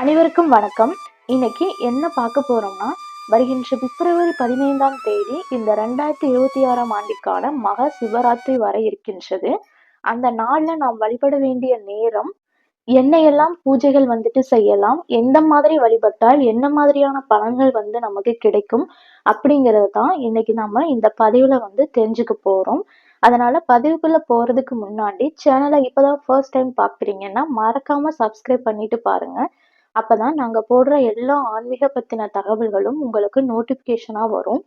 அனைவருக்கும் வணக்கம். இன்னைக்கு என்ன பார்க்க போறோம்னா வருகின்ற பிப்ரவரி பதினைந்தாம் தேதி இந்த ரெண்டாயிரத்தி இருபத்தி ஆறாம் ஆண்டிற்கான மகா சிவராத்திரி வர இருக்கின்றது. அந்த நாள்ல நாம் வழிபட வேண்டிய நேரம் என்னையெல்லாம் பூஜைகள் வந்துட்டு செய்யலாம் எந்த மாதிரி வழிபட்டால் என்ன மாதிரியான பலன்கள் வந்து நமக்கு கிடைக்கும் அப்படிங்கிறது தான் இன்னைக்கு நம்ம இந்த பதிவுல வந்து தெரிஞ்சுக்க போறோம். அதனால பதிவுக்குள்ள போறதுக்கு முன்னாடி சேனலை இப்பதான் ஃபர்ஸ்ட் டைம் பாக்குறீங்கன்னா மறக்காம சப்ஸ்கிரைப் பண்ணிட்டு பாருங்க. அப்பதான் நாங்க போடுற எல்லா ஆன்மீக பத்தின தகவல்களும் உங்களுக்கு நோட்டிபிகேஷனா வரும்.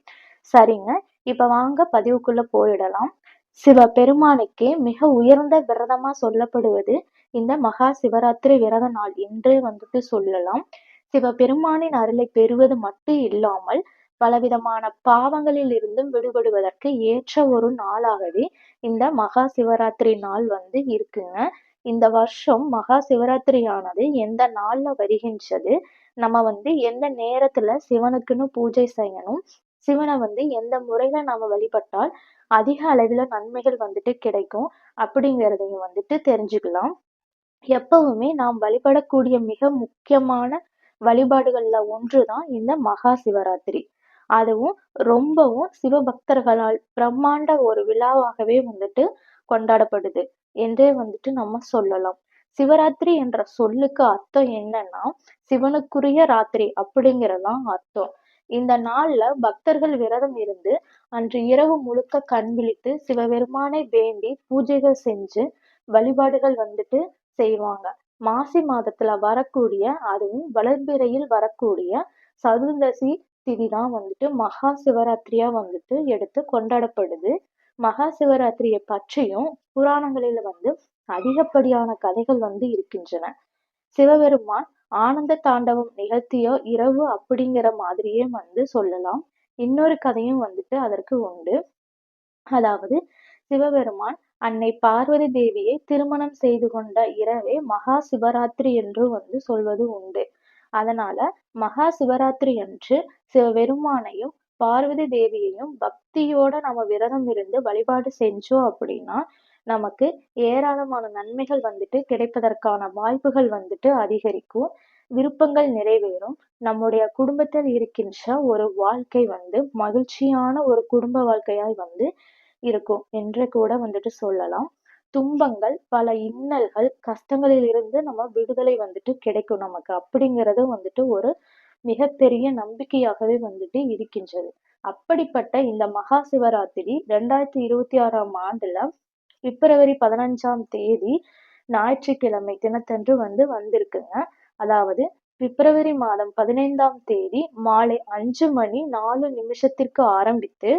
சரிங்க. இப்ப வாங்க பதிவுக்குள்ள போயிடலாம். சிவ பெருமானுக்கே மிக உயர்ந்த விரதமா சொல்லப்படுவது இந்த மகா சிவராத்திரி விரத நாள் என்றே வந்துட்டு சொல்லலாம். சிவபெருமானின் அருளை பெறுவது மட்டும் இல்லாமல் பலவிதமான பாவங்களில் இருந்தும் விடுபடுவதற்கு ஏற்ற ஒரு நாளாகவே இந்த மகா சிவராத்திரி நாள் வந்து இருக்குங்க. இந்த வருஷம் மகா சிவராத்திரியானது எந்த நாள்ல வருகின்றது? நம்ம வந்து எந்த நேரத்துல சிவனுக்குன்னு பூஜை செய்யணும்? சிவனை வந்து எந்த முறையில நாம வழிபட்டால் அதிக அளவில் நன்மைகள் வந்துட்டு கிடைக்கும்? அப்படிங்கிறதையும் வந்துட்டு தெரிஞ்சுக்கலாம். எப்பவுமே நாம் வழிபடக்கூடிய மிக முக்கியமான வழிபாடுகள்ல ஒன்றுதான் இந்த மகா சிவராத்திரி. அதுவும் ரொம்பவும் சிவபக்தர்களால் பிரம்மாண்ட ஒரு விழாவாகவே வந்துட்டு கொண்டாடப்படுது. என்றே வந்துட்டு நம்ம சொல்லலாம். சிவராத்திரி என்ற சொல்லுக்கு அர்த்தம் என்னன்னா சிவனுக்குரிய ராத்திரி அப்படிங்கறதுதான் அர்த்தம். இந்த நாள்ல பக்தர்கள் விரதம் இருந்து அன்று இரவு முழுக்க கண் விழித்து சிவபெருமானை வேண்டி பூஜைகள் செஞ்சு வழிபாடுகள் வந்துட்டு செய்வாங்க. மாசி மாதத்துல வரக்கூடிய அதுவும் வளர்பிறையில் வரக்கூடிய சதுர்தசி திதி தான் வந்துட்டு மகா சிவராத்திரியா வந்துட்டு எடுத்து கொண்டாடப்படுது. மகா சிவராத்திரியை பற்றியும் புராணங்களில வந்து அதிகப்படியான கதைகள் வந்து இருக்கின்றன. சிவபெருமான் ஆனந்த தாண்டவம் நிகழ்த்திய இரவு அப்படிங்கிற மாதிரியே வந்து சொல்லலாம். இன்னொரு கதையும் வந்துட்டு அதற்கு உண்டு. அதாவது சிவபெருமான் அன்னை பார்வதி தேவியை திருமணம் செய்து கொண்ட இரவே மகா சிவராத்திரி என்று வந்து சொல்வது உண்டு. அதனால மகா சிவராத்திரி அன்று சிவபெருமானையும் பார்வதி தேவியையும் பக்தியோட நம்ம விரதம் இருந்து வழிபாடு செஞ்சோம் அப்படின்னா நமக்கு ஏராளமான நன்மைகள் வந்துட்டு கிடைப்பதற்கான வாய்ப்புகள் வந்துட்டு அதிகரிக்கும். விருப்பங்கள் நிறைவேறும். நம்முடைய குடும்பத்தில் இருக்கின்ற ஒரு வாழ்க்கை வந்து மகிழ்ச்சியான ஒரு குடும்ப வாழ்க்கையாய் வந்து இருக்கும் என்று கூட வந்துட்டு சொல்லலாம். துன்பங்கள் பல இன்னல்கள் கஷ்டங்களில் இருந்து நம்ம விடுதலை வந்துட்டு கிடைக்கும் நமக்கு. அப்படிங்கிறது வந்துட்டு ஒரு மிகப்பெரிய நம்பிக்கையாகவே வந்துட்டு இருக்கின்றது. அப்படிப்பட்ட இந்த மகா சிவராத்திரி ரெண்டாயிரத்தி இருபத்தி ஆறாம் ஆண்டுல பிப்ரவரி பதினஞ்சாம் தேதி ஞாயிற்றுக்கிழமை தினத்தன்று வந்து வந்திருக்குங்க. அதாவது பிப்ரவரி மாதம் பதினைந்தாம் தேதி மாலை அஞ்சு மணி நாலு நிமிஷத்திற்கு ஆரம்பித்து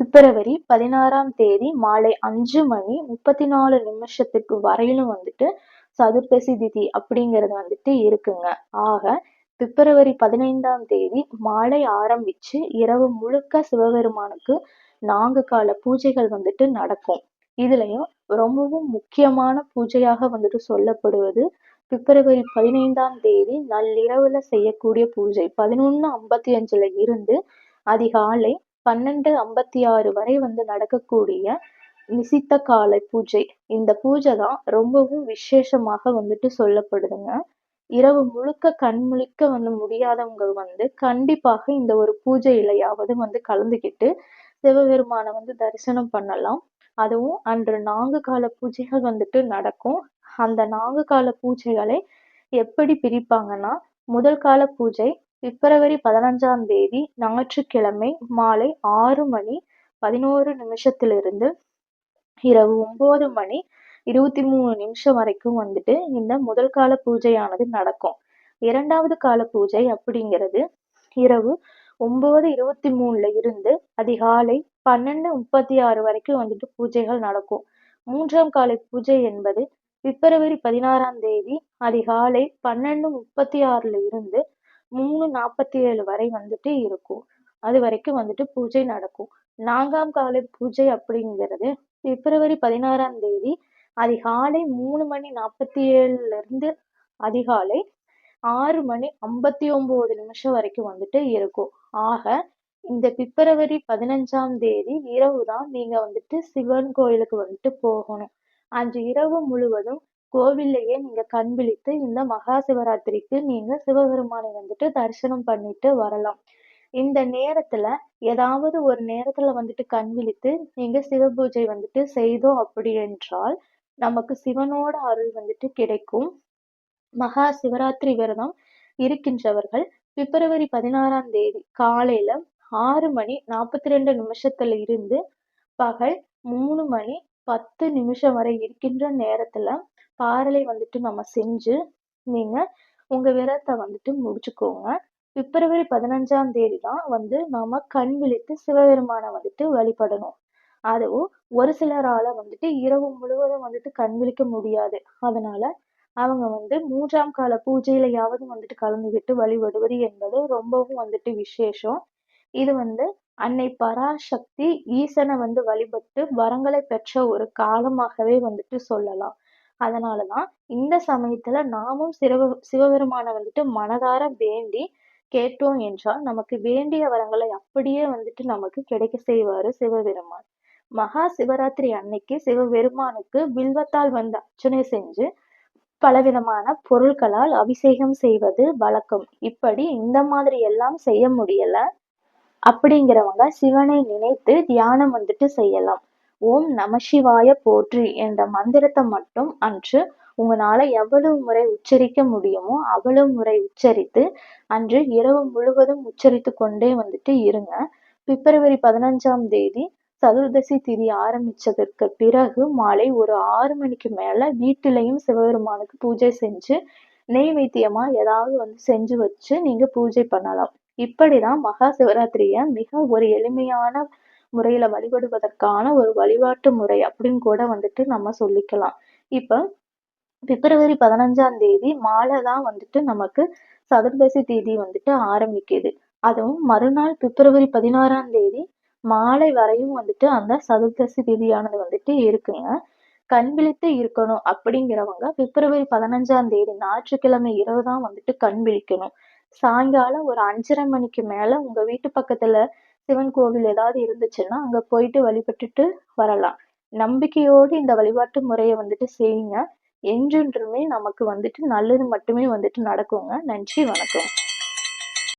பிப்ரவரி பதினாறாம் தேதி மாலை அஞ்சு மணி முப்பத்தி நாலு நிமிஷத்துக்கு வரையிலும் வந்துட்டு சதுர்தசி திதி அப்படிங்கிறது வந்துட்டு இருக்குங்க. ஆக பிப்ரவரி பதினைந்தாம் தேதி மாலை ஆரம்பிச்சு இரவு முழுக்க சிவபெருமானுக்கு நான்கு கால பூஜைகள் வந்துட்டு நடக்கும். இதுலயும் ரொம்பவும் முக்கியமான பூஜையாக வந்துட்டு சொல்லப்படுவது பிப்ரவரி பதினைந்தாம் தேதி நள்ளிரவுல செய்யக்கூடிய பூஜை. பதினொன்னு ஐம்பத்தி அஞ்சுல இருந்து அதிகாலை பன்னெண்டு ஐம்பத்தி ஆறு வரை வந்து நடக்கக்கூடிய நிசித்த காலை பூஜை. இந்த பூஜை தான் ரொம்பவும் விசேஷமாக வந்துட்டு சொல்லப்படுதுங்க. இரவு முழுக்க கண் முழிக்க வந்து முடியாதவங்க வந்து கண்டிப்பாக இந்த ஒரு பூஜையிலையாவது வந்து கலந்துக்கிட்டு சிவபெருமானை வந்து தரிசனம் பண்ணலாம். அதுவும் அன்று நான்கு கால பூஜைகள் வந்துட்டு நடக்கும். அந்த நான்கு கால பூஜைகளை எப்படி பிரிப்பாங்கன்னா முதல் கால பூஜை பிப்ரவரி பதினஞ்சாம் தேதி ஞாயிற்றுக்கிழமை மாலை ஆறு மணி பதினோரு நிமிஷத்திலிருந்து இரவு ஒன்பது மணி இருபத்தி மூணு நிமிஷம் வரைக்கும் வந்துட்டு இந்த முதல் கால பூஜையானது நடக்கும். இரண்டாவது கால பூஜை அப்படிங்கிறது இரவு ஒன்பது இருபத்தி மூணுல இருந்து அதிகாலை பன்னெண்டு முப்பத்தி ஆறு வரைக்கும் வந்துட்டு பூஜைகள் நடக்கும். மூன்றாம் காலை பூஜை என்பது பிப்ரவரி பதினாறாம் தேதி அதிகாலை பன்னெண்டு முப்பத்தி ஆறுல இருந்து மூணு நாற்பத்தி ஏழு வரை வந்துட்டு இருக்கும். அது வரைக்கும் வந்துட்டு பூஜை நடக்கும். நான்காம் காலை பூஜை அப்படிங்கிறது பிப்ரவரி பதினாறாம் தேதி அதிகாலை மூணு மணி நாற்பத்தி ஏழுல இருந்து அதிகாலை ஆறு மணி ஐம்பத்தி ஒன்பது நிமிஷம் வரைக்கும் வந்துட்டு இருக்கும். ஆக இந்த பிப்ரவரி பதினஞ்சாம் தேதி இரவு தான் நீங்க வந்துட்டு சிவன் கோயிலுக்கு வந்துட்டு போகணும். அன்று இரவு முழுவதும் கோவில்லையே நீங்க கண் விழித்து இந்த மகா சிவராத்திரிக்கு நீங்க சிவபெருமானை வந்துட்டு தரிசனம் பண்ணிட்டு வரலாம். இந்த நேரத்துல ஏதாவது ஒரு நேரத்துல வந்துட்டு கண் விழித்து நீங்க சிவ பூஜை வந்துட்டு செய்தோம் அப்படி என்றால் நமக்கு சிவனோட அருள் வந்துட்டு கிடைக்கும். மகா சிவராத்திரி விரதம் இருக்கின்றவர்கள் பிப்ரவரி பதினாறாம் தேதி காலையில ஆறு மணி நாற்பத்தி ரெண்டு நிமிஷத்துல இருந்து பகல் மூணு மணி பத்து நிமிஷம் வரை இருக்கின்ற நேரத்துல பாரலை வந்துட்டு நம்ம செஞ்சு நீங்க உங்க விரதத்தை வந்துட்டு முடிச்சுக்கோங்க. பிப்ரவரி பதினஞ்சாம் தேதி தான் வந்து நாம கண் விழித்து சிவபெருமானை வந்துட்டு வழிபடணும். அதுவும் ஒரு சிலரால வந்துட்டு இரவு முழுவதும் வந்துட்டு கண் விழிக்க முடியாது. அதனால அவங்க வந்து மூன்றாம் கால பூஜையிலையாவது வந்துட்டு கலந்துகிட்டு வழிபடுவது என்பது ரொம்பவும் வந்துட்டு விசேஷம். இது வந்து அன்னை பராசக்தி ஈசனை வந்து வழிபட்டு வரங்களை பெற்ற ஒரு காலமாகவே வந்துட்டு சொல்லலாம். அதனாலதான் இந்த சமயத்துல நாமும் சிவ சிவபெருமானை வந்துட்டு மனதார வேண்டி கேட்டோம் என்றால் நமக்கு வேண்டிய வரங்களை அப்படியே வந்துட்டு நமக்கு கிடைக்க செய்வாரு சிவபெருமான். மகா சிவராத்திரி அன்னைக்கு சிவபெருமானுக்கு வில்வத்தால் வந்து அர்ச்சனை செஞ்சு பலவிதமான பொருட்களால் அபிஷேகம் செய்வது வழக்கம். இப்படி இந்த மாதிரி எல்லாம் செய்ய முடியல. அப்படிங்கிறவங்க சிவனை நினைத்து தியானம் வந்துட்டு செய்யலாம். ஓம் நம சிவாய போற்றி என்ற மந்திரத்தை மட்டும் அன்று உங்களால எவ்வளவு முறை உச்சரிக்க முடியுமோ அவ்வளவு முறை உச்சரித்து அன்று இரவு முழுவதும் உச்சரித்து கொண்டே வந்துட்டு இருங்க. பிப்ரவரி பதினஞ்சாம் தேதி சதுர்தசி திதி ஆரம்பிச்சதற்கு பிறகு மாலை ஒரு ஆறு மணிக்கு மேல வீட்டிலையும் சிவபெருமானுக்கு பூஜை செஞ்சு நெய்வேத்தியமா ஏதாவது வந்து செஞ்சு வச்சு நீங்க பூஜை பண்ணலாம். இப்படிதான் மகா சிவராத்திரிய மிக ஒரு எளிமையான முறையில வழிபடுவதற்கான ஒரு வழிபாட்டு முறை அப்படின்னு கூட வந்துட்டு நம்ம சொல்லிக்கலாம். இப்ப பிப்ரவரி பதினஞ்சாம் தேதி மாலை தான் வந்துட்டு நமக்கு சதுர்தசி தேதி வந்துட்டு ஆரம்பிக்குது. அதுவும் மறுநாள் பிப்ரவரி பதினாறாம் தேதி மாலை வரையும் வந்துட்டு அந்த சதுர்தசி திதியானது வந்துட்டு இருக்குங்க. கண் விழித்து இருக்கணும் அப்படிங்கிறவங்க பிப்ரவரி பதினஞ்சாம் தேதி ஞாயிற்றுக்கிழமை இரவு தான் வந்துட்டு கண் விழிக்கணும். சாயங்காலம் ஒரு அஞ்சரை மணிக்கு மேல உங்க வீட்டு பக்கத்துல சிவன் கோவில் ஏதாவது இருந்துச்சுன்னா அங்க போயிட்டு வழிபட்டுட்டு வரலாம். நம்பிக்கையோடு இந்த வழிபாட்டு முறையை வந்துட்டு செய்யுங்க. என்றென்றுமே நமக்கு வந்துட்டு நல்லது மட்டுமே வந்துட்டு நடக்குங்க. நன்றி வணக்கம்.